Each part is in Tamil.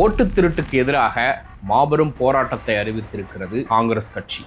ஓட்டு திருட்டுக்கு எதிராக மாபெரும் போராட்டத்தை அறிவித்திருக்கிறது காங்கிரஸ் கட்சி.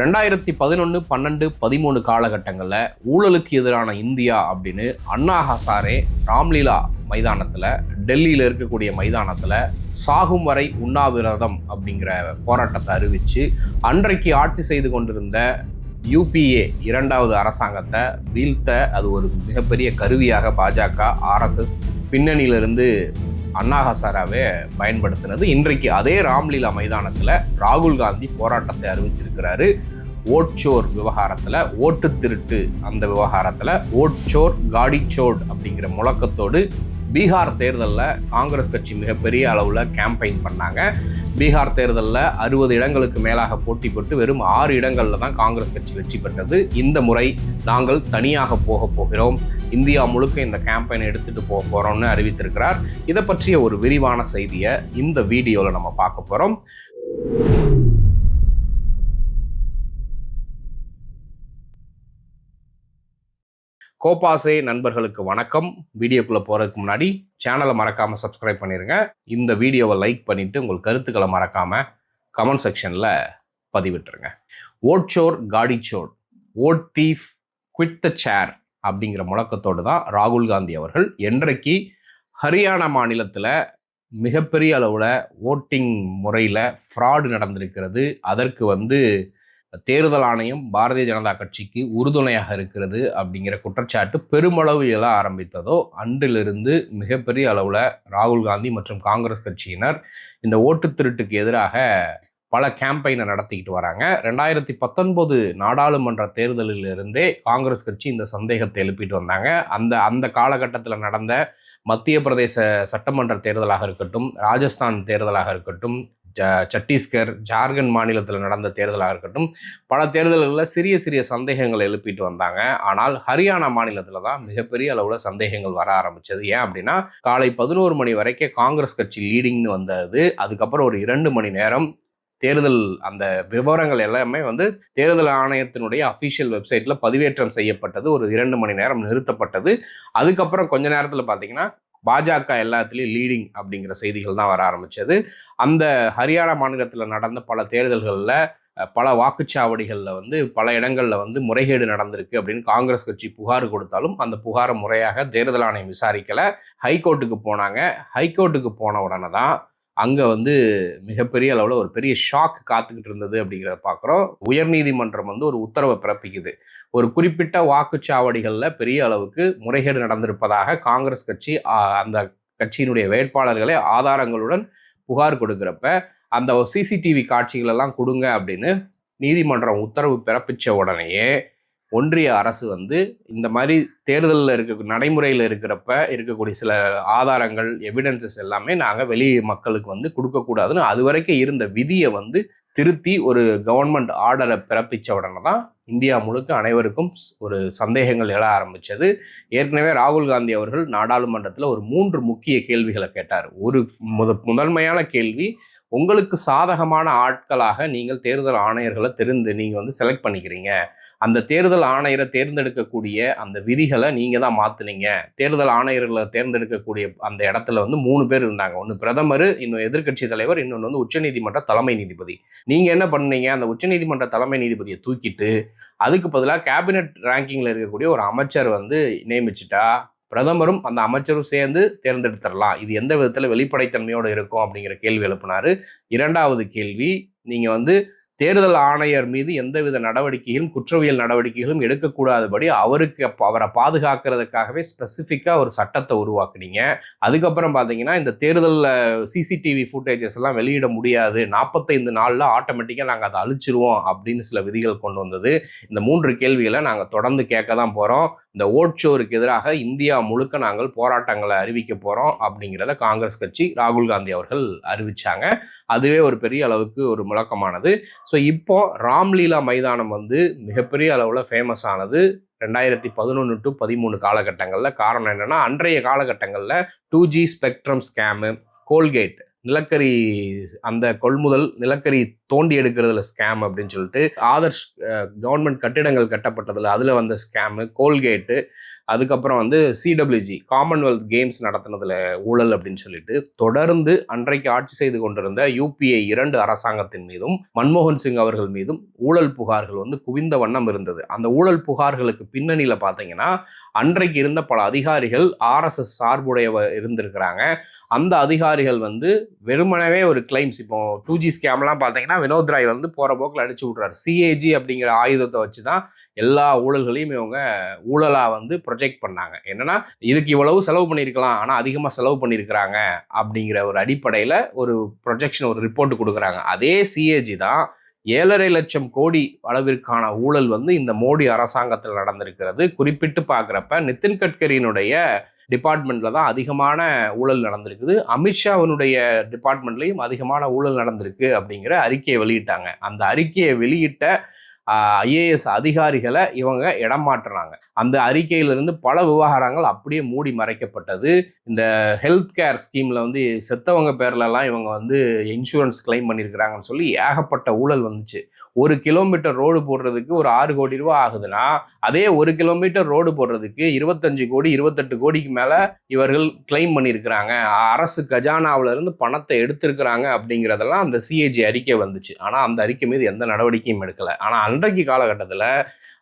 ரெண்டாயிரத்தி பதினொன்று பன்னெண்டு பதிமூணு காலகட்டங்களில் ஊழலுக்கு எதிரான இந்தியா அப்படின்னு அண்ணா ஹசாரே ராம்லீலா மைதானத்தில் டெல்லியில் இருக்கக்கூடிய மைதானத்தில் சாகும் வரை உண்ணாவிரதம் அப்படிங்கிற போராட்டத்தை அறிவித்து அன்றைக்கு ஆட்சி செய்து கொண்டிருந்த யூபிஏ இரண்டாவது அரசாங்கத்தை வீழ்த்த அது ஒரு மிகப்பெரிய கருவியாக பாஜக ஆர்எஸ்எஸ் பின்னணியிலிருந்து அண்ணா ஹசாராவே பயன்படுத்தினது. இன்றைக்கு அதே ராம்லீலா மைதானத்தில் ராகுல் காந்தி போராட்டத்தை அறிவிச்சிருக்கிறாரு. ஓட்சோர் விவகாரத்தில் ஓட்டு திருட்டு அந்த விவகாரத்தில் ஓட்சோர் காடிச்சோட் அப்படிங்கிற முழக்கத்தோடு பீகார் தேர்தலில் காங்கிரஸ் கட்சி மிகப்பெரிய அளவில் கேம்பெயின் பண்ணாங்க. பீகார் தேர்தலில் அறுபது இடங்களுக்கு மேலாக போட்டி போட்டு வெறும் ஆறு இடங்களில் தான் காங்கிரஸ் கட்சி வெற்றி பெற்றது. இந்த முறை நாங்கள் தனியாக போக போகிறோம். இந்தியா முழுக்க இந்த கேம்பெயினை எடுத்துகிட்டு போக போகிறோம்னு அறிவித்திருக்கிறார். இதை பற்றிய ஒரு விரிவான செய்தியை இந்த வீடியோவில் நம்ம பார்க்க போகிறோம் கோபாசே நண்பர்களுக்கு வணக்கம். வீடியோக்குள்ளே போகிறதுக்கு முன்னாடி சேனலை மறக்காமல் சப்ஸ்கிரைப் பண்ணிடுங்க இந்த வீடியோவை லைக் பண்ணிவிட்டு உங்கள் கருத்துக்களை மறக்காமல் கமெண்ட் செக்ஷனில் பதிவிட்டுருங்க. ஓட்சோர் காடிச்சோர் vote thief quit the chair அப்படிங்கிற முழக்கத்தோடு தான் ராகுல் காந்தி அவர்கள் என்றைக்கு ஹரியானா மாநிலத்தில் மிகப்பெரிய அளவில் ஓட்டிங் முறையில் ஃப்ராடு நடந்திருக்கிறது. அதற்கு வந்து தேர்தல் ஆணையம் பாரதிய ஜனதா கட்சிக்கு உறுதுணையாக இருக்கிறது அப்படிங்கிற குற்றச்சாட்டு பெருமளவு எழ ஆரம்பித்ததோ அன்றிலிருந்து மிகப்பெரிய அளவில் ராகுல் காந்தி மற்றும் காங்கிரஸ் கட்சியினர் இந்த ஓட்டு திருட்டுக்கு எதிராக பல கேம்பெயினை நடத்திக்கிட்டு வராங்க. ரெண்டாயிரத்தி பத்தொன்பது நாடாளுமன்ற தேர்தலில் இருந்தே காங்கிரஸ் கட்சி இந்த சந்தேகத்தை எழுப்பிட்டு வந்தாங்க. அந்த அந்த காலகட்டத்தில் நடந்த மத்திய பிரதேச சட்டமன்ற தேர்தலாக இருக்கட்டும் ராஜஸ்தான் தேர்தலாக இருக்கட்டும் சத்தீஸ்கர் ஜார்க்கண்ட் மாநிலத்தில் நடந்த தேர்தலாக இருக்கட்டும் பல தேர்தல்களில் சிறிய சிறிய சந்தேகங்கள் எழுப்பிட்டு வந்தாங்க. ஆனால் ஹரியானா மாநிலத்தில் தான் மிகப்பெரிய அளவில் சந்தேகங்கள் வர ஆரம்பித்தது ஏன் அப்படின்னா காலை பதினோரு மணி வரைக்கும் காங்கிரஸ் கட்சி லீடிங்னு வந்தது. அதுக்கப்புறம் ஒரு இரண்டு மணி நேரம் தேர்தல் அந்த விவரங்கள் எல்லாமே வந்து தேர்தல் ஆணையத்தினுடைய அஃபிஷியல் வெப்சைட்டில் பதிவேற்றம் செய்யப்பட்டது. ஒரு இரண்டு மணி நேரம் நிறுத்தப்பட்டது. அதுக்கப்புறம் கொஞ்ச நேரத்தில் பார்த்தீங்கன்னா பாஜக எல்லாத்துலேயும் லீடிங் அப்படிங்கிற செய்திகள் தான் வர ஆரம்பித்தது அந்த ஹரியானா மாநிலத்தில் நடந்த பல தேர்தல்களில் பல வாக்குச்சாவடிகளில் வந்து பல இடங்களில் வந்து முறைகேடு நடந்திருக்கு அப்படின்னு காங்கிரஸ் கட்சி புகார் கொடுத்தாலும் அந்த புகாரை முறையாக தேர்தல் ஆணையம் விசாரிக்கலை. ஹைகோர்ட்டுக்கு போனாங்க. ஹைகோர்ட்டுக்கு போன உடனே தான் அங்கே வந்து மிகப்பெரிய அளவில் ஒரு பெரிய ஷாக் காத்துக்கிட்டு இருந்தது அப்படிங்கிறத பார்க்குறோம் உயர்நீதிமன்றம் வந்து ஒரு உத்தரவை பிறப்பிக்குது. ஒரு குறிப்பிட்ட வாக்குச்சாவடிகளில் பெரிய அளவுக்கு முறைகேடு நடந்திருப்பதாக காங்கிரஸ் கட்சி அந்த கட்சியினுடைய வேட்பாளர்களை ஆதாரங்களுடன் புகார் கொடுக்குறப்ப அந்த சிசிடிவி காட்சிகளெல்லாம் கொடுங்க அப்படின்னு நீதிமன்றம் உத்தரவு பிறப்பித்த உடனேயே ஒன்றிய அரசு வந்து இந்த மாதிரி தேர்தலில் இருக்க நடைமுறையில் இருக்கிறப்ப இருக்கக்கூடிய சில ஆதாரங்கள் எவிடன்சஸ் எல்லாமே நாங்கள் வெளி மக்களுக்கு வந்து கொடுக்கக்கூடாதுன்னு அது வரைக்கும் இருந்த விதியை வந்து திருத்தி ஒரு கவர்மெண்ட் ஆர்டரை பிறப்பித்த உடனே தான் இந்தியா முழுக்க அனைவருக்கும் ஒரு சந்தேகங்கள் எழ ஆரம்பித்தது ஏற்கனவே ராகுல் காந்தி அவர்கள் நாடாளுமன்றத்தில் ஒரு மூன்று முக்கிய கேள்விகளை கேட்டார். ஒரு முத முதன்மையான கேள்வி உங்களுக்கு சாதகமான ஆட்களாக நீங்கள் தேர்தல் ஆணையர்களை தெரிந்து நீங்கள் வந்து செலக்ட் பண்ணிக்கிறீங்க. அந்த தேர்தல் ஆணையரை தேர்ந்தெடுக்கக்கூடிய அந்த விதிகளை நீங்கள் தான் மாற்றுனீங்க தேர்தல் ஆணையர்களை தேர்ந்தெடுக்கக்கூடிய அந்த இடத்துல வந்து மூணு பேர் இருந்தாங்க. ஒன்று பிரதமர் இன்னும் எதிர்கட்சி தலைவர் இன்னொன்று வந்து உச்சநீதிமன்ற தலைமை நீதிபதி. நீங்கள் என்ன பண்ணீங்க? அந்த உச்சநீதிமன்ற தலைமை நீதிபதியை தூக்கிட்டு அதுக்கு பதிலாக கேபினட் ரேங்கிங்கில் இருக்கக்கூடிய ஒரு அமைச்சர் வந்து நியமிச்சிட்டா பிரதமரும் அந்த அமைச்சரும் சேர்ந்து தேர்ந்தெடுத்துடலாம். இது எந்த விதத்தில் வெளிப்படைத்தன்மையோடு இருக்கும் அப்படிங்கிற கேள்வி எழுப்பினார். இரண்டாவது கேள்வி நீங்கள் வந்து தேர்தல் ஆணையர் மீது எந்தவித நடவடிக்கைகளும் குற்றவியல் நடவடிக்கைகளும் எடுக்கக்கூடாதபடி அவருக்கு அவரை பாதுகாக்கிறதுக்காகவே ஸ்பெசிஃபிக்காக ஒரு சட்டத்தை உருவாக்குனீங்க. அதுக்கப்புறம் பார்த்தீங்கன்னா இந்த தேர்தலில் சிசிடிவி ஃபுட்டேஜஸ் எல்லாம் வெளியிட முடியாது. நாற்பத்தைந்து நாளில் ஆட்டோமேட்டிக்காக நாங்கள் அதை அழிச்சிருவோம் அப்படின்னு சில விதிகள் கொண்டு வந்தது. இந்த மூன்று கேள்விகளை நாங்கள் தொடர்ந்து கேட்க தான் போகிறோம் இந்த ஓட்சோருக்கு எதிராக இந்தியா முழுக்க நாங்கள் போராட்டங்களை அறிவிக்க போகிறோம் அப்படிங்கிறத காங்கிரஸ் கட்சி ராகுல் காந்தி அவர்கள் அறிவித்தாங்க அதுவே ஒரு பெரிய அளவுக்கு ஒரு முழக்கமானது. ஸோ இப்போ ராம்லீலா மைதானம் வந்து மிகப்பெரிய அளவில் ஃபேமஸ் ஆனது ரெண்டாயிரத்தி பதினொன்று டு பதிமூணு காலகட்டங்களில். காரணம் என்னென்னா அன்றைய காலகட்டங்களில் two G spectrum scam Coalgate நிலக்கரி அந்த கொள்முதல் நிலக்கரி தோண்டி எடுக்கிறதுல ஸ்கேம் அப்படின்னு சொல்லிட்டு ஆதர்ஷ் கவர்மெண்ட் கட்டிடங்கள் கட்டப்பட்டதில் அதில் வந்த ஸ்கேமு கோல்கேட்டு அதுக்கப்புறம் வந்து சிடபிள்யூஜி காமன்வெல்த் கேம்ஸ் நடத்தினதில் ஊழல் அப்படின்னு சொல்லிட்டு தொடர்ந்து அன்றைக்கு ஆட்சி செய்து கொண்டிருந்த யூபிஏ இரண்டு அரசாங்கத்தின் மீதும் மன்மோகன் சிங் அவர்கள் மீதும் ஊழல் புகார்கள் வந்து குவிந்த வண்ணம் இருந்தது. அந்த ஊழல் புகார்களுக்கு பின்னணியில் பார்த்தீங்கன்னா அன்றைக்கு இருந்த பல அதிகாரிகள் ஆர்எஸ்எஸ் சார்புடைய இருந்திருக்கிறாங்க. அந்த அதிகாரிகள் வந்து வெறுமனவே ஒரு கிளைம்ஸ் இப்போ டூ ஜி ஸ்கேம்லாம் பார்த்தீங்கன்னா வினோத் ராய் வந்து போகிற போக்கில் அடிச்சு விட்றாரு சிஏஜி அப்படிங்கிற ஆயுதத்தை வச்சு தான் எல்லா ஊழல்களையும் இவங்க ஊழலாக வந்து ப்ரொஜெக்ட் பண்ணாங்க. என்னன்னா இதுக்கு இவ்வளவு செலவு பண்ணியிருக்கலாம் ஆனால் அதிகமாக செலவு பண்ணியிருக்கிறாங்க அப்படிங்கிற ஒரு அடிப்படையில் ஒரு ப்ரொஜெக்ஷன் ஒரு ரிப்போர்ட் கொடுக்குறாங்க. அதே சிஏஜி தான் ஏழரை லட்சம் கோடி அளவிற்கான ஊழல் வந்து இந்த மோடி அரசாங்கத்தில் நடந்திருக்கிறது. குறிப்பிட்டு பார்க்குறப்ப நிதின் கட்கரியினுடைய டிபார்ட்மெண்ட்டில் தான் அதிகமான ஊழல் நடந்திருக்குது. அமித்ஷாவினுடைய டிபார்ட்மெண்ட்லேயும் அதிகமான ஊழல் நடந்திருக்கு அப்படிங்கிற அறிக்கையை வெளியிட்டாங்க. அந்த அறிக்கையை வெளியிட்ட ஐஏஎஸ் அதிகாரிகளை இவங்க இடம் மாற்றுறாங்க. அந்த அறிக்கையிலிருந்து பல விவகாரங்கள் அப்படியே மூடி மறைக்கப்பட்டது. இந்த ஹெல்த் கேர் ஸ்கீமில் வந்து செத்தவங்க பேர்லலாம் இவங்க வந்து இன்சூரன்ஸ் கிளைம் பண்ணியிருக்கிறாங்கன்னு சொல்லி ஏகப்பட்ட ஊழல் வந்துச்சு. ஒரு கிலோமீட்டர் ரோடு போடுறதுக்கு ஒரு ஆறு கோடி ரூபா ஆகுதுன்னா அதே ஒரு கிலோமீட்டர் ரோடு போடுறதுக்கு இருபத்தஞ்சு கோடி இருபத்தெட்டு கோடிக்கு மேலே இவர்கள் கிளைம் பண்ணியிருக்கிறாங்க. அரசு கஜானாவிலிருந்து பணத்தை எடுத்திருக்கிறாங்க அப்படிங்கிறதெல்லாம் அந்த சிஏஜி அறிக்கை வந்துச்சு. ஆனால் அந்த அறிக்கை மீது எந்த நடவடிக்கையும் எடுக்கலை. ஆனால் அன்றைக்கு காலகட்டத்தில்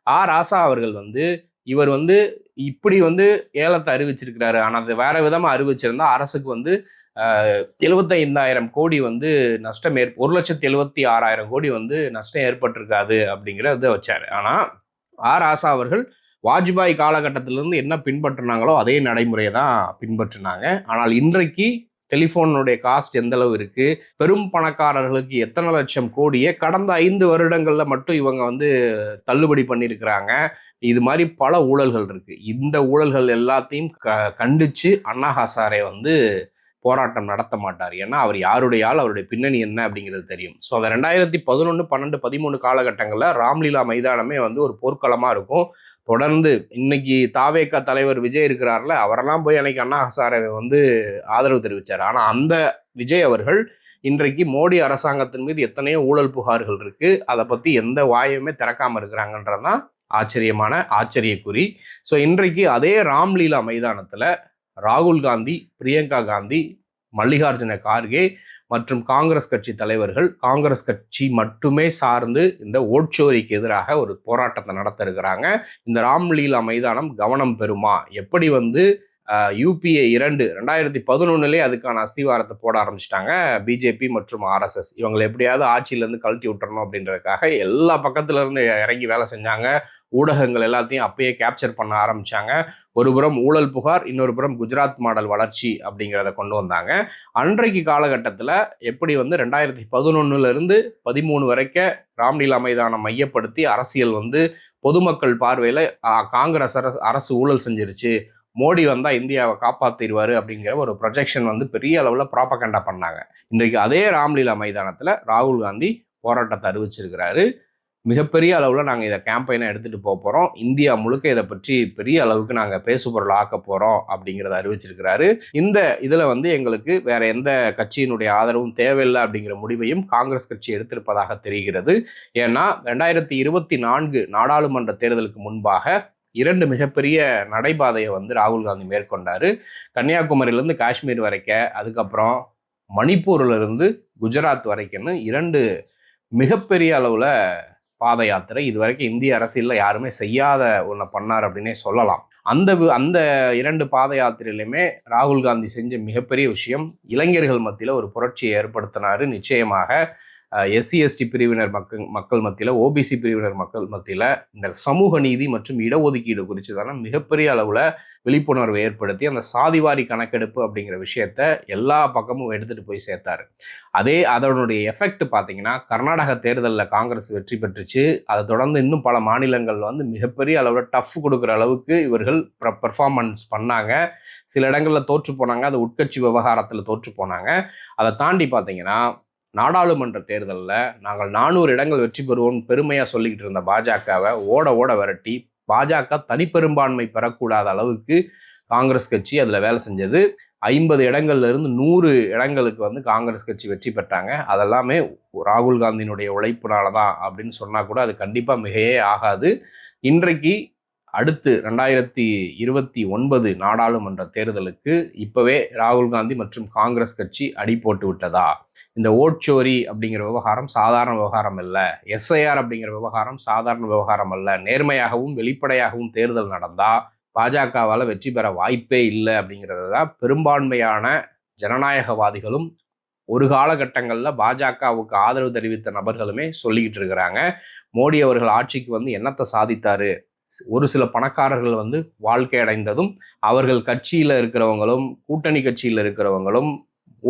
ஆ. ராசா அவர்கள் வந்து இவர் வந்து இப்படி வந்து ஏலத்தை அறிவிச்சிருக்கிறாரு. ஆனால் அது வேற விதமாக அறிவிச்சிருந்தா அரசுக்கு வந்து எழுபத்தைந்தாயிரம் கோடி வந்து நஷ்டம் ஏற் ஒரு லட்சத்தி எழுபத்தி ஆறாயிரம் கோடி வந்து நஷ்டம் ஏற்பட்டிருக்காது அப்படிங்கிற இதை வச்சார். ஆனால் ஆர் ஆசா அவர்கள் வாஜ்பாய் காலகட்டத்திலிருந்து என்ன பின்பற்றினாங்களோ அதே நடைமுறையை தான் பின்பற்றினாங்க. ஆனால் இன்றைக்கு டெலிஃபோனுடைய காஸ்ட் எந்த அளவு இருக்கு? பெரும் பணக்காரர்களுக்கு எத்தனை லட்சம் கோடியே? கடந்த ஐந்து வருடங்கள்ல மட்டும் இவங்க வந்து தள்ளுபடி பண்ணியிருக்கிறாங்க இது மாதிரி பல ஊழல்கள் இருக்கு. இந்த ஊழல்கள் எல்லாத்தையும் க கண்டிச்சு அண்ணா ஹசாரே வந்து போராட்டம் நடத்த மாட்டார். ஏன்னா அவர் யாருடையால் அவருடைய பின்னணி என்ன அப்படிங்கிறது தெரியும். ஸோ அந்த ரெண்டாயிரத்தி பதினொன்று பன்னெண்டு பதிமூணு காலகட்டங்களில் ராம்லீலா மைதானமே வந்து ஒரு போர்க்களமாக இருக்கும். தொடர்ந்து இன்னைக்கு தாவேக்கா தலைவர் விஜய் இருக்கிறார்ல அவரெல்லாம் போய் அன்னைக்கு அண்ணா ஹசாரே வந்து ஆதரவு தெரிவித்தார் ஆனால் அந்த விஜய் அவர்கள் இன்றைக்கு மோடி அரசாங்கத்தின் மீது எத்தனையோ ஊழல் புகார்கள் இருக்குது அதை பற்றி எந்த வாயுமே திறக்காமல் இருக்கிறாங்கன்றது தான் ஆச்சரியமான ஆச்சரியக்குறி. ஸோ இன்றைக்கு அதே ராம்லீலா மைதானத்தில் ராகுல் காந்தி பிரியங்கா காந்தி மல்லிகார்ஜுன கார்கே மற்றும் காங்கிரஸ் கட்சி தலைவர்கள் காங்கிரஸ் கட்சி மட்டுமே சார்ந்து இந்த ஓட்சோரிக்கு எதிராக ஒரு போராட்டத்தை நடத்த இருக்கிறாங்க. இந்த ராம்லீலா மைதானம் கவனம் பெறுமா? எப்படி வந்து யூபிஏ இரண்டு ரெண்டாயிரத்தி பதினொன்னுலேயே அதுக்கான அஸ்திவாரத்தை போட ஆரம்பிச்சிட்டாங்க. பிஜேபி மற்றும் ஆர்எஸ்எஸ் இவங்களை எப்படியாவது ஆட்சியிலேருந்து கழட்டி விட்டுறணும் அப்படின்றதுக்காக எல்லா பக்கத்துலேருந்து இறங்கி வேலை செஞ்சாங்க. ஊடகங்கள் எல்லாத்தையும் அப்பயே கேப்சர் பண்ண ஆரம்பித்தாங்க ஒரு புறம் ஊழல் புகார் இன்னொரு புறம் குஜராத் மாடல் வளர்ச்சி அப்படிங்கிறத கொண்டு வந்தாங்க. அன்றைக்கு காலகட்டத்தில் எப்படி வந்து ரெண்டாயிரத்தி பதினொன்னுலேருந்து பதிமூணு வரைக்கும் ராம்லீலா மைதானம் மையப்படுத்தி அரசியல் வந்து பொதுமக்கள் பார்வையில் காங்கிரஸ் அரசு அரசு ஊழல் செஞ்சிருச்சு. மோடி வந்தால் இந்தியாவை காப்பாற்றிடுவார் அப்படிங்கிற ஒரு ப்ரொஜெக்ஷன் வந்து பெரிய அளவில் ப்ராப்பகண்டா பண்ணாங்க. இன்றைக்கு அதே ராம்லீலா மைதானத்தில் ராகுல் காந்தி போராட்டத்தை அறிவிச்சிருக்கிறாரு. மிகப்பெரிய அளவில் நாங்கள் இதை கேம்பெயினாக எடுத்துகிட்டு போக போகிறோம் இந்தியா முழுக்க இதை பற்றி பெரிய அளவுக்கு நாங்கள் பேசுபொருள் ஆக்க போகிறோம் அப்படிங்கிறத அறிவிச்சிருக்கிறாரு. இந்த இதில் வந்து எங்களுக்கு வேறு எந்த கட்சியினுடைய ஆதரவும் தேவையில்லை அப்படிங்கிற முடிவையும் காங்கிரஸ் கட்சி எடுத்திருப்பதாக தெரிகிறது. ஏன்னா ரெண்டாயிரத்தி இருபத்தி நான்கு நாடாளுமன்ற தேர்தலுக்கு முன்பாக இரண்டு மிகப்பெரிய நடைபாதையை வந்து ராகுல் காந்தி மேற்கொண்டார். கன்னியாகுமரியிலேருந்து காஷ்மீர் வரைக்க அதுக்கப்புறம் மணிப்பூர்லேருந்து குஜராத் வரைக்கும்னு இரண்டு மிகப்பெரிய அளவில் பாத யாத்திரை. இது வரைக்கும் இந்திய அரசியலில் யாருமே செய்யாத ஒன்றை பண்ணார் அப்படின்னே சொல்லலாம். அந்த அந்த இரண்டு பாத யாத்திரையிலுமே ராகுல் காந்தி செஞ்ச மிகப்பெரிய விஷயம் இளைஞர்கள் மத்தியில் ஒரு புரட்சியை ஏற்படுத்தினார் நிச்சயமாக. எஸ்சி எஸ்டி பிரிவினர் மக்கள் மக்கள் மத்தியில் ஓபிசி பிரிவினர் மக்கள் மத்தியில் இந்த சமூக நீதி மற்றும் இடஒதுக்கீடு குறித்து தானே மிகப்பெரிய அளவில் விழிப்புணர்வை ஏற்படுத்தி அந்த சாதிவாரி கணக்கெடுப்பு அப்படிங்கிற விஷயத்த எல்லா பக்கமும் எடுத்துகிட்டு போய் சேர்த்தாரு. அதே அதனுடைய எஃபெக்ட் பார்த்தீங்கன்னா கர்நாடக தேர்தலில் காங்கிரஸ் வெற்றி பெற்றுச்சு. அதை தொடர்ந்து இன்னும் பல மாநிலங்கள் வந்து மிகப்பெரிய அளவில் டஃப் கொடுக்குற அளவுக்கு இவர்கள் பெர்ஃபார்மன்ஸ் பண்ணாங்க. சில இடங்களில் தோற்று போனாங்க. அது உட்கட்சி விவகாரத்தில் தோற்று போனாங்க. அதை தாண்டி பார்த்தீங்கன்னா நாடாளுமன்ற தேர்தலில் நாங்கள் நானூறு இடங்கள் வெற்றி பெறுவோம் பெருமையாக சொல்லிக்கிட்டு இருந்த பாஜகவை ஓட ஓட விரட்டி பாஜக தனிப்பெரும்பான்மை பெறக்கூடாத அளவுக்கு காங்கிரஸ் கட்சி அதில் வேலை செஞ்சது. ஐம்பது இடங்கள்ல இருந்து நூறு இடங்களுக்கு வந்து காங்கிரஸ் கட்சி வெற்றி பெற்றாங்க. அதெல்லாமே ராகுல் காந்தியினுடைய உழைப்புனால தான் அப்படின்னு சொன்னால் கூட அது கண்டிப்பாக மிகையே ஆகாது. இன்றைக்கு அடுத்து ரெண்டாயிரத்தி இருபத்தி ஒன்பது நாடாளுமன்ற தேர்தலுக்கு இப்போவே ராகுல் காந்தி மற்றும் காங்கிரஸ் கட்சி அடி போட்டு விட்டதா? இந்த ஓட்சோரி அப்படிங்கிற விவகாரம் சாதாரண விவகாரம் அல்ல. எஸ்ஐஆர் அப்படிங்கிற விவகாரம் சாதாரண விவகாரம் அல்ல. நேர்மையாகவும் வெளிப்படையாகவும் தேர்தல் நடந்தால் பாஜகவால் வெற்றி பெற வாய்ப்பே இல்லை அப்படிங்கிறது தான் பெரும்பான்மையான ஜனநாயகவாதிகளும் ஒரு காலகட்டங்களில் பாஜகவுக்கு ஆதரவு தெரிவித்த நபர்களுமே சொல்லிக்கிட்டு இருக்கிறாங்க. மோடி அவர்கள் ஆட்சிக்கு வந்து என்னத்தை சாதித்தாரு? ஒரு சில பணக்காரர்கள் வந்து வாழ்க்கை அடைந்ததும் அவர்கள் கட்சியில் இருக்கிறவங்களும் கூட்டணி கட்சியில் இருக்கிறவங்களும்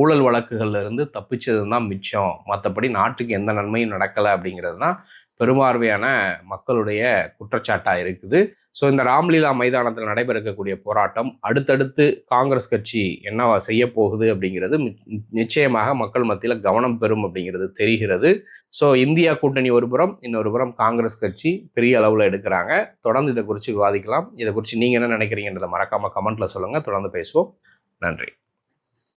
ஊழல் வழக்குகள்ல இருந்து தப்பிச்சது தான் மிச்சம். மற்றபடி நாட்டுக்கு எந்த நன்மையும் நடக்கலை அப்படிங்கிறது தான் பெரும்பார்வையான மக்களுடைய குற்றச்சாட்டாக இருக்குது. ஸோ இந்த ராம்லீலா மைதானத்தில் நடைபெற இருக்கக்கூடிய போராட்டம் அடுத்தடுத்து காங்கிரஸ் கட்சி என்னவா செய்ய போகுது அப்படிங்கிறது நிச்சயமாக மக்கள் மத்தியில் கவனம் பெறும் அப்படிங்கிறது தெரிகிறது. ஸோ இந்தியா கூட்டணி ஒரு புறம் இன்னொரு புறம் காங்கிரஸ் கட்சி பெரிய அளவில் எடுக்கிறாங்க. தொடர்ந்து இதை குறித்து விவாதிக்கலாம். இதை குறித்து நீங்கள் என்ன நினைக்கிறீங்கன்றதை மறக்காமல் கமெண்ட்டில் சொல்லுங்கள் தொடர்ந்து பேசுவோம். நன்றி.